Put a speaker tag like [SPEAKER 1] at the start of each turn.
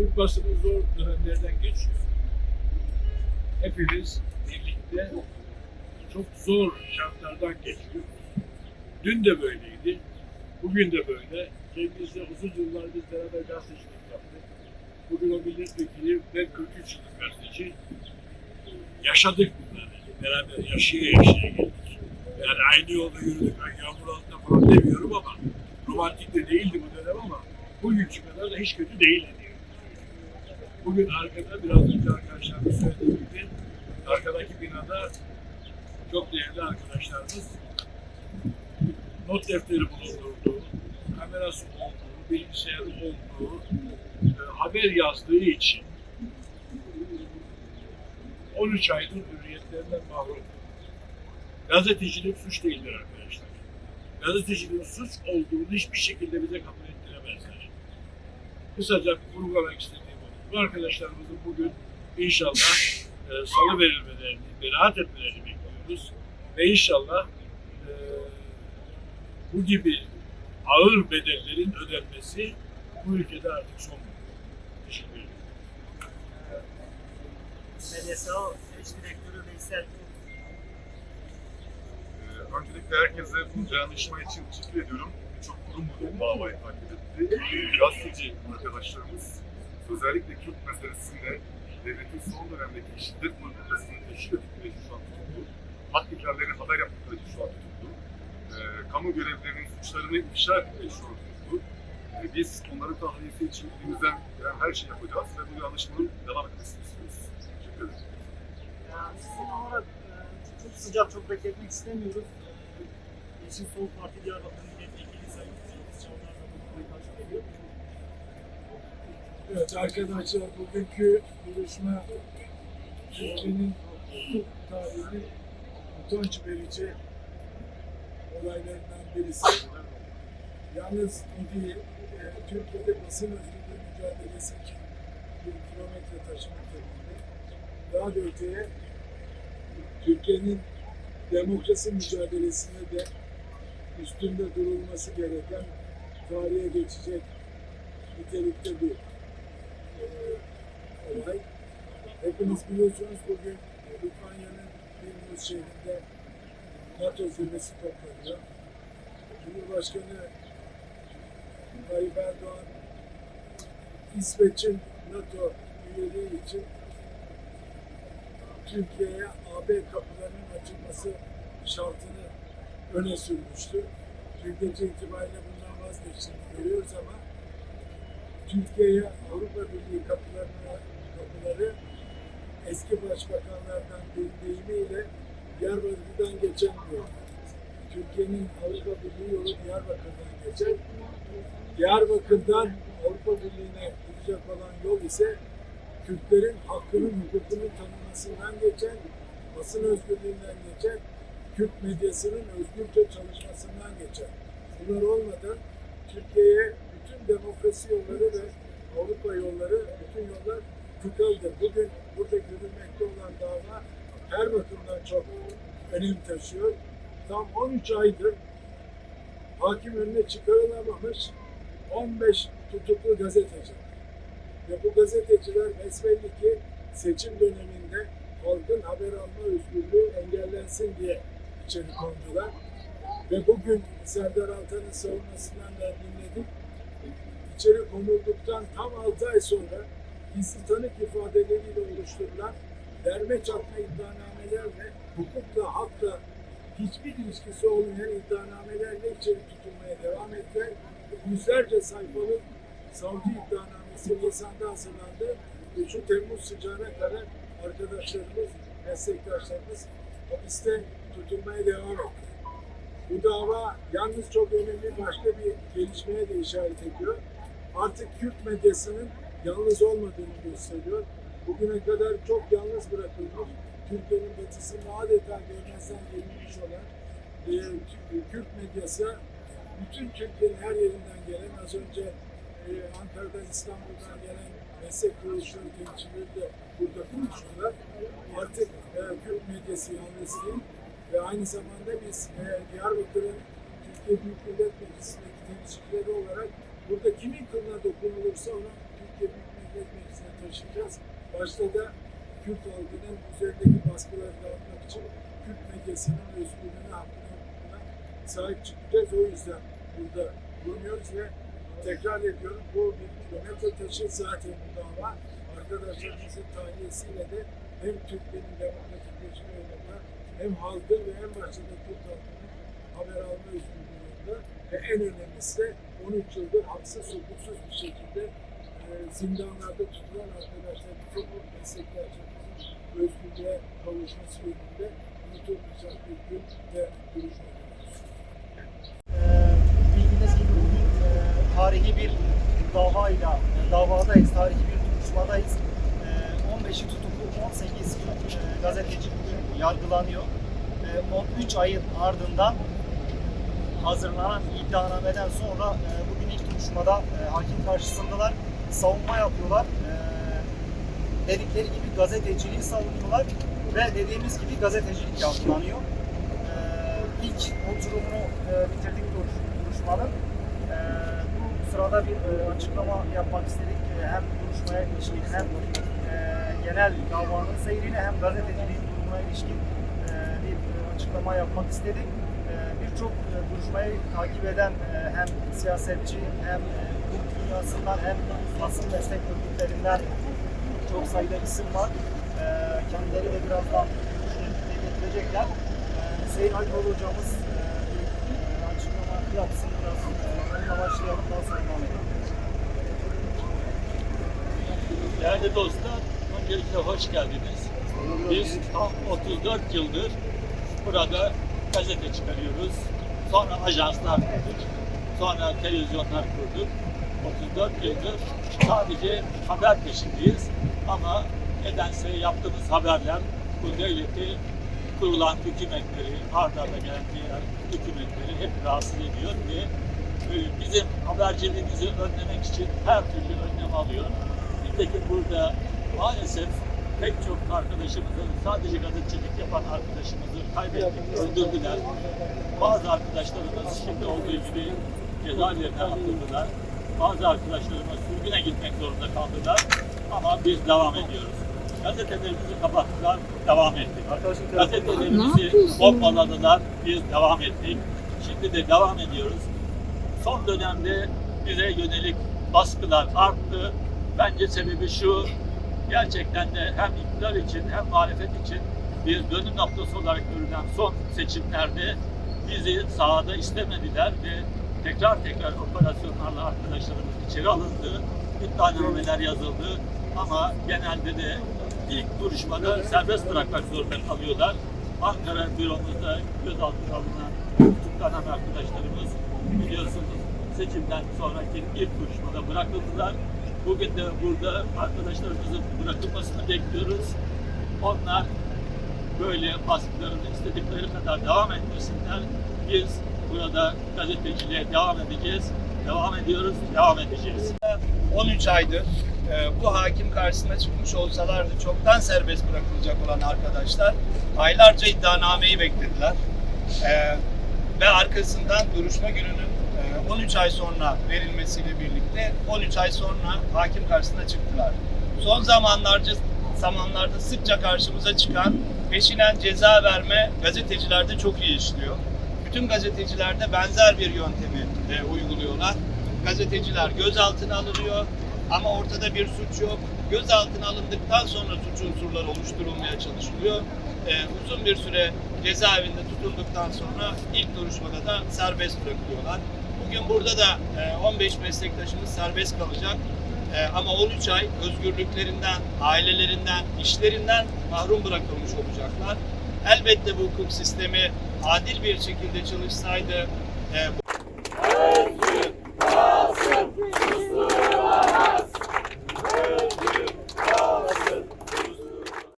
[SPEAKER 1] Türk basını zor dönemlerden geçiyor. Hepimiz birlikte çok zor şartlardan geçiyor. Dün de böyleydi. Bugün de böyle. Kendimizle uzun yıllar biz beraber gazetecilik yaptık. Bugün o milletvekili, ben 43 yıllık gazeteci. Yaşadık bunları. Beraber yaşaya yaşaya geldik. Yani aynı yolda yürüdük. Ben yağmur altında falan demiyorum ama romantik de değildi bu dönem ama bugünkü kadar da hiç kötü değildi. Bugün arkada biraz önce arkadaşlarımız söylediği gibi arkadaki binada çok değerli arkadaşlarımız not defteri bulundurduğu, kamerası olduğu, bilgisayarı olduğu, e, haber yazdığı için 13 aydır hürriyetlerinden mahrum. Gazetecilik suç değildir arkadaşlar. Gazeteciliğin suç olduğunu hiçbir şekilde bize kabul ettiremezler. Kısaca vurgulamak istediğim bu. Arkadaşlarımızın bugün inşallah e, salı verilmelerini, beraat etmelerini bekliyoruz. Ve inşallah e, bu gibi ağır bedellerin ödenmesi bu ülkede artık son bulur. Teşekkür ederim.
[SPEAKER 2] MDSO eş direktörü Veysel
[SPEAKER 3] Ee, Öncelikle herkese bu dayanışma için teşekkür ediyorum. Birçok kurum bu davayı takip etti. Gazeteci arkadaşlarımız özellikle Kürt meselesinde devletin son dönemdeki şiddet politikasını teşhir ettikleri için şu an tutuklu. Hak ihlallerini haber yaptıkları için şu an tutuklu. Ee, kamu görevlilerinin suçlarını ifşa için şu an tutuklu. Ee, biz onların tahliyesi için elimizden gelen her şeyi yapacağız ve bu dayanışmanın devam etmesini istiyoruz. Teşekkür ederim.
[SPEAKER 2] Yani sizin olarak e, çok sıcak çok bekletmek istemiyoruz. E, Yeşil Sol Parti Diyarbakır Milletvekili Sayın Cengiz Çağlar da bu konuyu takip ediyor.
[SPEAKER 4] Evet arkadaşlar bugünkü buluşma Türkiye'nin hukuk utanç verici olaylarından birisi. Yalnız bu değil, e, Türkiye'de basın özgürlüğü mücadelesi bir kilometre taşımak yönünde. Daha da öteye Türkiye'nin demokrasi mücadelesine de üstünde durulması gereken tarihe geçecek nitelikte bir olay. Hepiniz biliyorsunuz bugün Litvanya'nın Vilnius şehrinde NATO zirvesi toplanıyor. Cumhurbaşkanı Tayyip Erdoğan İsveç'in NATO üyeliği için Türkiye'ye AB kapılarının açılması şartını öne sürmüştü. Dün gece itibariyle bundan vazgeçtiğini görüyoruz ama Türkiye'ye Avrupa Birliği kapılarına, kapıları eski başbakanlardan bir deyimiyle Diyarbakır'dan geçen bir yol. Türkiye'nin Avrupa Birliği yolu Diyarbakır'dan geçer. Diyarbakır'dan Avrupa Birliği'ne gidecek olan yol ise Kürtlerin hakkının, hukukunun tanınmasından geçer, basın özgürlüğünden geçer, Kürt medyasının özgürce çalışmasından geçer. Bunlar olmadan Türkiye'ye bütün demokrasi yolları ve Avrupa yolları, bütün yollar tıkalıdır. Bugün burada görülmekte olan dava her bakımdan çok önem taşıyor. Tam 13 aydır hakim önüne çıkarılamamış 15 tutuklu gazeteci. Ve bu gazeteciler besbelli ki seçim döneminde halkın haber alma özgürlüğü engellensin diye içeri kondular. Ve bugün Serdar Altan'ın savunmasından da dinledik. İçeri konulduktan tam 6 ay sonra gizli tanık ifadeleriyle oluşturulan derme çatma iddianamelerle hukukla, hakla hiçbir ilişkisi olmayan iddianamelerle içeri tutulmaya devam ettiler. Yüzlerce sayfalık savcı iddianamesi Nisan'da hazırlandı ve şu Temmuz sıcağına kadar arkadaşlarımız, meslektaşlarımız hapiste tutulmaya devam etti. Bu dava yalnız çok önemli başka bir gelişmeye de işaret ediyor. Artık Kürt medyasının yalnız olmadığını gösteriyor. Bugüne kadar çok yalnız bırakılmış, Türkiye'nin batısında adeta görmezden gelinmiş olan e, Kürt medyası bütün Türkiye'nin her yerinden gelen az önce e, Ankara'dan İstanbul'dan gelen meslek kuruluşları temsilcileri de burada konuştular. Artık e, Kürt medyası yalnız değil ve aynı zamanda biz e, Diyarbakır'ın Türkiye Büyük Millet Meclisi'ndeki temsilcileri olarak burada kimin kılına dokunulursa ona Türkiye Büyük Millet Meclisi'ne taşıyacağız. Başta da Kürt halkının üzerindeki baskıları dağıtmak için Kürt medyasının özgürlüğüne, hakkına, hukukuna sahip çıkacağız. O yüzden burada bulunuyoruz ve tekrar ediyorum bu bir kilometre taşı zaten bu dava arkadaşlarımızın tahliyesiyle de hem Türkiye'nin demokratikleşme yolunda hem halkın ve da Kürt halkının haber alma yolunda ve en önemlisi de 13 yıldır haksız hukuksuz bir şekilde e, zindanlarda tutulan arkadaşlarımızın, bu meslektaşlarımızın özgürlüğe kavuşması yönünde unutulmayacak bir gün ve.
[SPEAKER 2] Ee, bildiğiniz gibi bugün e, tarihi bir davayla, e, davadayız, tarihi bir duruşmadayız. E, 15'i tutuklu 18 e, gazeteci yargılanıyor. E, 13 ayın ardından hazırlanan iddianameden sonra e, bugün ilk duruşmada e, hakim karşısındalar. Savunma yapıyorlar. E, dedikleri gibi gazeteciliği savunuyorlar ve dediğimiz gibi gazetecilik yargılanıyor. E, ilk oturumunu e, bitirdik duruş- duruşmanın. E, bu sırada bir e, açıklama yapmak istedik. E, hem duruşmaya ilişkin hem e, genel davanın seyrine hem gazeteciliğin durumuna ilişkin e, bir e, açıklama yapmak istedik. E, Birçok duruşmayı takip eden hem siyasetçi hem hukuk dünyasından hem basın meslek örgütlerinden çok sayıda isim var. Kendileri de birazdan dile getirecekler. Hüseyin Akbol hocamız bir açıklama yapsın biraz. Onunla başlayalım daha sonra devam edelim.
[SPEAKER 5] Değerli dostlar, öncelikle hoş geldiniz. Biz tam 34 yıldır burada gazete çıkarıyoruz. Sonra ajanslar kurduk. Sonra televizyonlar kurduk. 34 yıldır sadece haber peşindeyiz. Ama nedense yaptığımız haberler bu devleti kurulan hükümetleri, arda gelen diğer hükümetleri hep rahatsız ediyor ve e, bizim haberciliğimizi önlemek için her türlü önlem alıyor. Nitekim burada maalesef pek çok arkadaşımızı, sadece gazetecilik yapan arkadaşımızı kaybettik, öldürdüler. Bazı arkadaşlarımız şimdi olduğu gibi cezaevlerine atıldılar. Bazı arkadaşlarımız sürgüne gitmek zorunda kaldılar. Ama biz devam ediyoruz. Gazetelerimizi kapattılar, devam ettik. Gazetelerimizi bombaladılar, biz devam ettik. Şimdi de devam ediyoruz. Son dönemde bize yönelik baskılar arttı. Bence sebebi şu, gerçekten de hem iktidar için hem muhalefet için bir dönüm noktası olarak görülen son seçimlerde bizi sahada istemediler ve tekrar tekrar operasyonlarla arkadaşlarımız içeri alındı. İddianameler yazıldı ama genelde de ilk duruşmada serbest bırakmak zorunda kalıyorlar. Ankara büromuzda gözaltına alınan tutuklanan arkadaşlarımız biliyorsunuz seçimden sonraki ilk duruşmada bırakıldılar. Bugün de burada arkadaşlarımızın bırakılmasını bekliyoruz. Onlar böyle baskılarını istedikleri kadar devam etmesinler. Biz burada gazeteciliğe devam edeceğiz. Devam ediyoruz, devam edeceğiz.
[SPEAKER 6] 13 aydır e, bu hakim karşısına çıkmış olsalardı çoktan serbest bırakılacak olan arkadaşlar aylarca iddianameyi beklediler. E, ve arkasından duruşma gününün 13 ay sonra verilmesiyle birlikte 13 ay sonra hakim karşısına çıktılar. Son zamanlarca zamanlarda sıkça karşımıza çıkan peşinen ceza verme gazetecilerde çok iyi işliyor. Bütün gazetecilerde benzer bir yöntemi e, uyguluyorlar. Gazeteciler gözaltına alınıyor ama ortada bir suç yok. Gözaltına alındıktan sonra suç unsurları oluşturulmaya çalışılıyor. E, uzun bir süre cezaevinde tutunduktan sonra ilk duruşmada da serbest bırakılıyorlar. Bugün burada da e, 15 meslektaşımız serbest kalacak. E, ama 13 ay özgürlüklerinden, ailelerinden, işlerinden mahrum bırakılmış olacaklar. Elbette bu hukuk sistemi adil bir şekilde çalışsaydı e,